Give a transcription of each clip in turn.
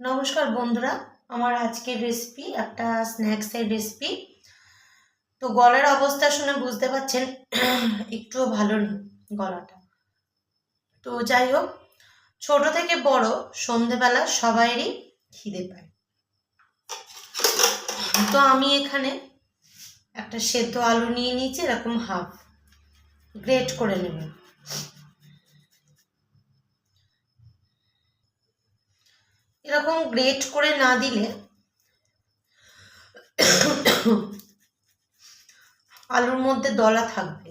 নমস্কার বন্ধুরা, আমার আজকের রেসিপি একটা স্ন্যাক্সের রেসিপি তো গলার অবস্থা শুনে বুঝতে পারছেন, একটুও ভালো নেই গলাটা। তো যাই হোক, ছোট থেকে বড় সন্ধেবেলা সবাইরই খিদে পায়। তো আমি এখানে একটা সেদ্ধ আলু নিয়ে নিয়েছি, এরকম হাফ গ্রেট করে নেব। এরকম গ্রেট করে না দিলে আলুর মধ্যে দলা থাকবে।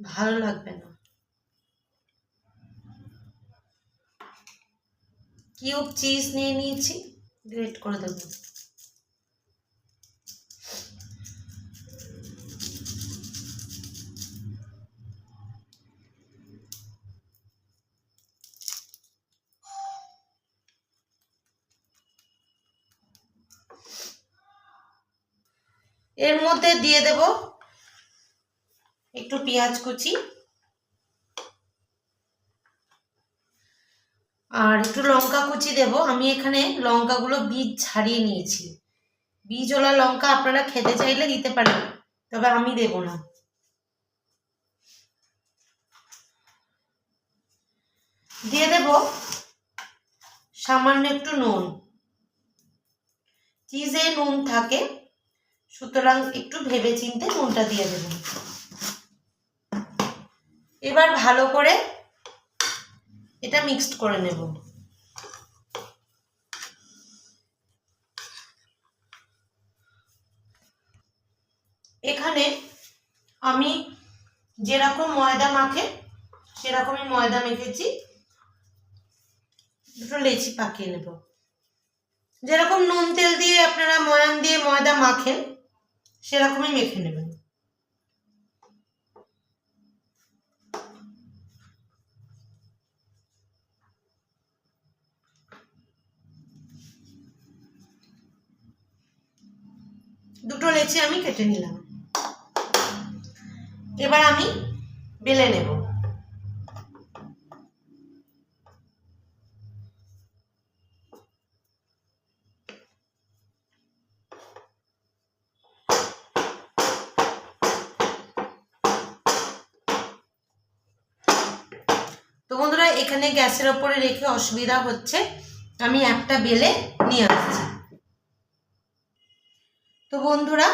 ভালো লাগবে না। কিউব চিজ নিয়ে নিয়েছি গ্রেট করে দেবো। এর মধ্যে দিয়ে দেব একটু পেঁয়াজ কুচি আর একটু লঙ্কা কুচি দেব। আমি এখানে লঙ্কাগুলো বীজ ছাড়িয়ে নিয়েছি। বীজওয়ালা লঙ্কা আপনারা খেতে চাইলে দিতে পারেন, তবে আমি দেব না। দিয়ে দেব সামান্য একটু নুন। চিজে নুন থাকে সুতরাং একটু ভেবে চিনতে নুনটা দিয়ে দেবেন এবার ভালো করে এটা মিক্সড করে নেব। এখানে আমি যেরকম ময়দা মাখে, সেরকমই ময়দা মেখেছি। দুটো লেচি পাকিয়ে নেব। যেরকম নুন তেল দিয়ে আপনারা ময়ান দিয়ে ময়দা মাখেন সেরকমই মেখে নেবেন দুটো লেচি আমি কেটে নিলাম। এবার আমি বেলে নেব। তো বন্ধুরা, এখানে গ্যাসের ওপরে রেখে অসুবিধা হচ্ছে। আমি একটা বেলে নিয়ে আসছি। তো বন্ধুরা,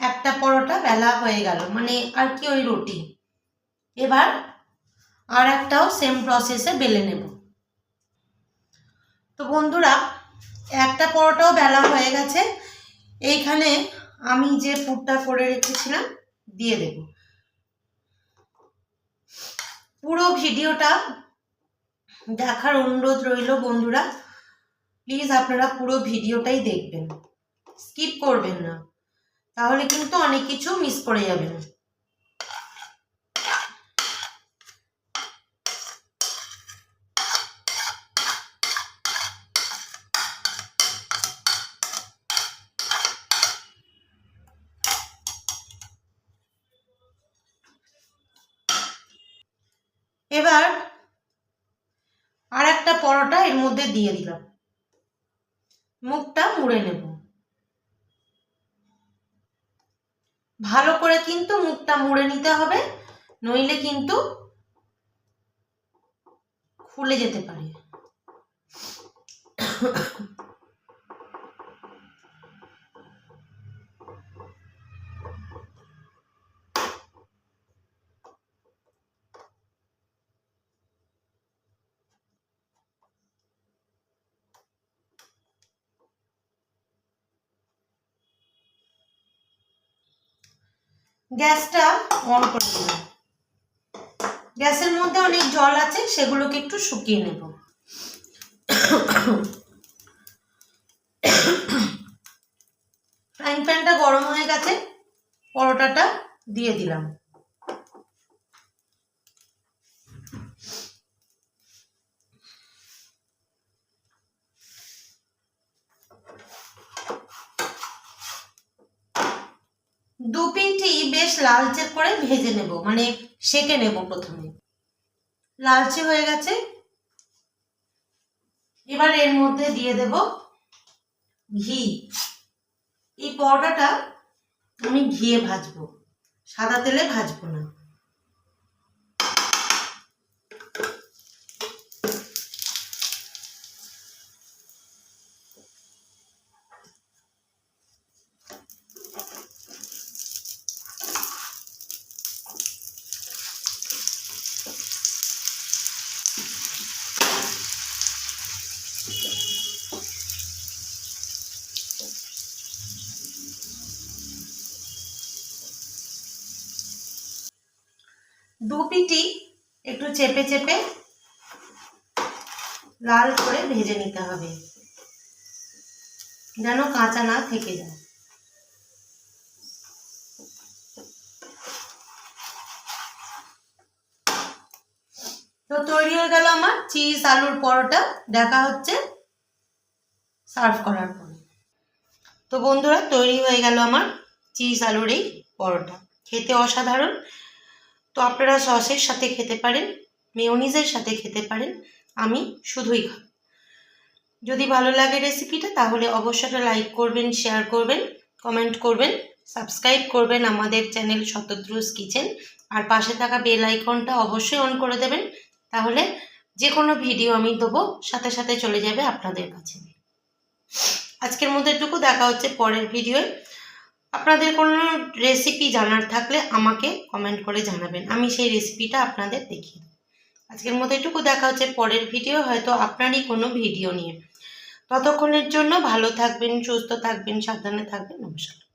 একটা পরোটা বেলা হয়ে গেল মানে আর কি ওই রুটি। এবার আর একটাও সেম প্রসেসে বেলে নেব। তো বন্ধুরা, একটা পরোটাও বেলা হয়ে গেছে। এইখানে আমি যে পুরটা করে রেখেছিলাম, দিয়ে দেব। পুরো ভিডিওটা দেখার অনুরোধ রইল বন্ধুরা। প্লিজ আপনারা পুরো ভিডিওটাই দেখবেন। স্কিপ করবেন না। তাহলে কিন্তু অনেক কিছু মিস করে যাবেন। এবার আর একটা পরোটা এর মধ্যে দিয়ে দিলাম। মুখটা মুড়ে নেব। ভালো করে কিন্তু মুখটা মুড়ে নিতে হবে, নইলে কিন্তু খুলে যেতে পারে। গ্যাসটা অন করে দেব গ্যাসের মধ্যে অনেক জল আছে, সেগুলোকে একটু শুকিয়ে নেব। ফ্রাইং প্যানটা গরম হয়ে গেছে, পরোটাটা দিয়ে দিলাম। দু পিনটি বেশ লালচে করে ভেজে নেব মানে সেকে নেব প্রথমে। লালচে হয়ে গেছে। এবার এর মধ্যে দিয়ে দেব ঘি। এই পরোটাটা আমি ঘিয়ে ভাজবো, সাদা তেলে ভাজবো না। দু পিটি একটু চেপে চেপে লাল করে ভেজে নিতে হবে। যেন কাঁচা না থেকে যায়। তো তৈরি হয়ে গেল আমার চিজ আলুর পরোটা। দেখা হচ্ছে সার্ভ করার পরে। তো বন্ধুরা, তৈরি হয়ে গেল আমার চিজ আলুর এই পরোটা। খেতে অসাধারণ। তো আপনারা সসের সাথে খেতে পারেন, মেয়নিজের সাথে খেতে পারেন, আমি শুধুই খাব। যদি ভালো লাগে রেসিপিটা, তাহলে অবশ্যই লাইক করবেন, শেয়ার করবেন, কমেন্ট করবেন, সাবস্ক্রাইব করবেন আমাদের চ্যানেল শতদ্রুস কিচেন, আর পাশে থাকা বেল আইকনটা অবশ্যই অন করে দেবেন, তাহলে যে কোনো ভিডিও আমি দেবো, সাথে সাথে চলে যাবে আপনাদের কাছে। আজকের মধ্যে এটুকু, দেখা হচ্ছে পরের ভিডিওয়ে। আপনাদের কোনো রেসিপি জানার থাকলে আমাকে কমেন্ট করে জানাবেন। আমি সেই রেসিপিটা আপনাদের দেখিয়ে দেবো। আজকের মতো এটুকু। দেখা হচ্ছে পরের ভিডিও হয়তো আপনারই কোনো ভিডিও নিয়ে। ততক্ষণের জন্য ভালো থাকবেন, সুস্থ থাকবেন, সাবধানে থাকবেন। নমস্কার।